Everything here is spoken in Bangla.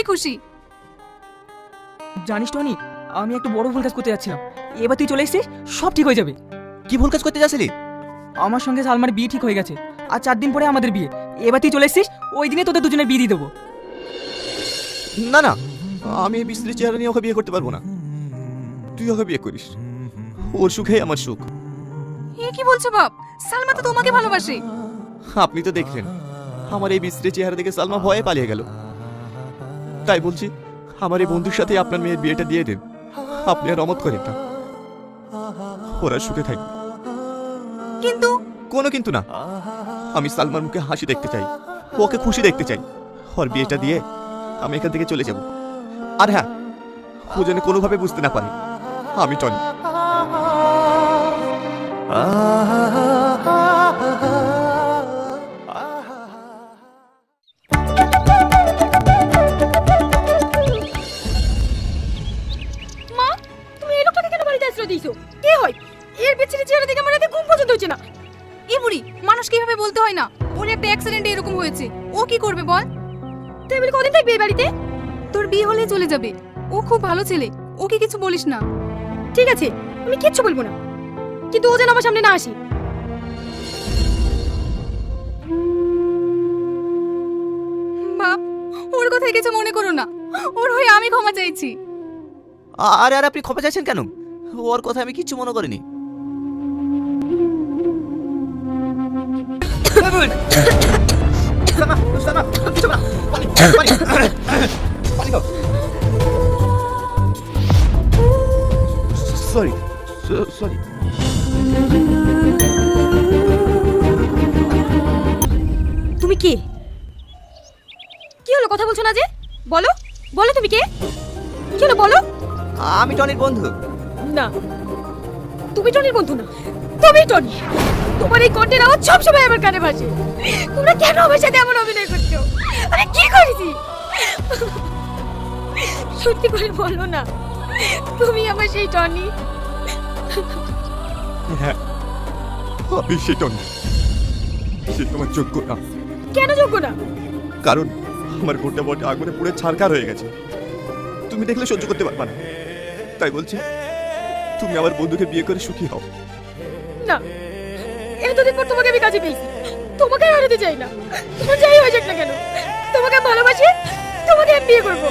খুশি। জানিস টনি আমি একটু বড় ভুল কাজ করতে যাচ্ছিলাম। এবার তুই চলে এসেছিস সব ঠিক হয়ে যাবে। কি ভুল কাজ করতে যাচ্ছিলি? আমার সঙ্গে সালমার বিয়ে ঠিক হয়ে গেছে আর চার দিন পরে আমাদের বিয়ে। এবার তুই চলে এসেছিস ওই দিনে তোদের দুজনের বিয়ে দিয়ে দেবো। না না আমি এই বিস্ত্রির চেহারা নিয়ে ওকে বিয়ে করতে পারব না। তুই ওকে বিয়ে করিস। ওর সুখেই আমার সুখ। এ কি বলছো বাপ? সালমা তো তোমাকে ভালোবাসে। আপনি তো দেখলেন আমার এই বিস্ত্রির চেহারা দেখে সালমা ভয়ে পালিয়ে গেল। তাই বলছি আমার এই বন্ধুর সাথে আপনার মেয়ের বিয়েটা দিয়ে দেন। আপনি আর অমত করেন না। ওরা সুখে থাকবে। কিন্তু? কোনো কিন্তু না। আমি সালমার মুখে হাসি দেখতে চাই। ওকে খুশি দেখতে চাই। ওর বিয়েটা দিয়ে আমি এখান থেকে চলে যাব। আর হ্যাঁ ও যেন কোনোভাবে বুঝতে না পারে। আমি টনি। মা আশ্রয় দিয়েছ? কে হয়? এর পেছনে চেহারা দেখে আমার রাতে ঘুম পর্যন্ত হচ্ছে না। এ বুড়ি মানুষ কীভাবে বলতে হয় না। ওর একটা অ্যাক্সিডেন্টে এরকম হয়েছে। ও কি করবে বল? তুই বলি কদিন থাকবি এই বাড়িতে? তোর বিয়ে হলে চলে যাবে। ও খুব ভালো ছেলে। ওকে কিছু বলিস না। ঠিক আছে, আমি কিচ্ছু বলব না। কিন্তু ও যেন আমার সামনে না আসি। বাপ, ওর কথায় কিছু মনে করো না। ওর হয়ে আমি ক্ষমা চাইছি। আরে, আর, আপনি ক্ষমা চাইছেন কেন? ওর কথা আমি কিচ্ছু মনে করিনি। সরি সরি তুমি কে? কি হলো কথা বলছো না যে? বলো বলো তুমি কে? কি হলো বলো। আমি টনির বন্ধু। না। তুমি টনির বন্ধু না। তুমি টনি। তোমার এই কণ্ঠের আওয়াজ সবসময় আমার কানে ভাসে। তোমরা কেন আমার সাথে এমন অভিনয় করছ? আমি কি করেছি? সত্যি করে বলো না তুমি আমার সেই টনি। হ্যাঁ আমি সে টনি। সে তোমার যোগ্য না। কেন যোগ্য না? কারণ আমার গোটা বটে আগুনে পুড়ে ছারকার হয়ে গেছে। তুমি দেখলে সহ্য করতে পারবা না। তাই বলছি তুমি আমার বন্ধুকে বিয়ে করে সুখী হও। না এতদিন পর তোমাকে আমি কাজে পেয়েছি। তোমাকে হারাতে চাই না। তোমার যাই হয়ে যাক না কেন? তোমাকে ভালোবাসি, তোমাকে আমি বিয়ে করব।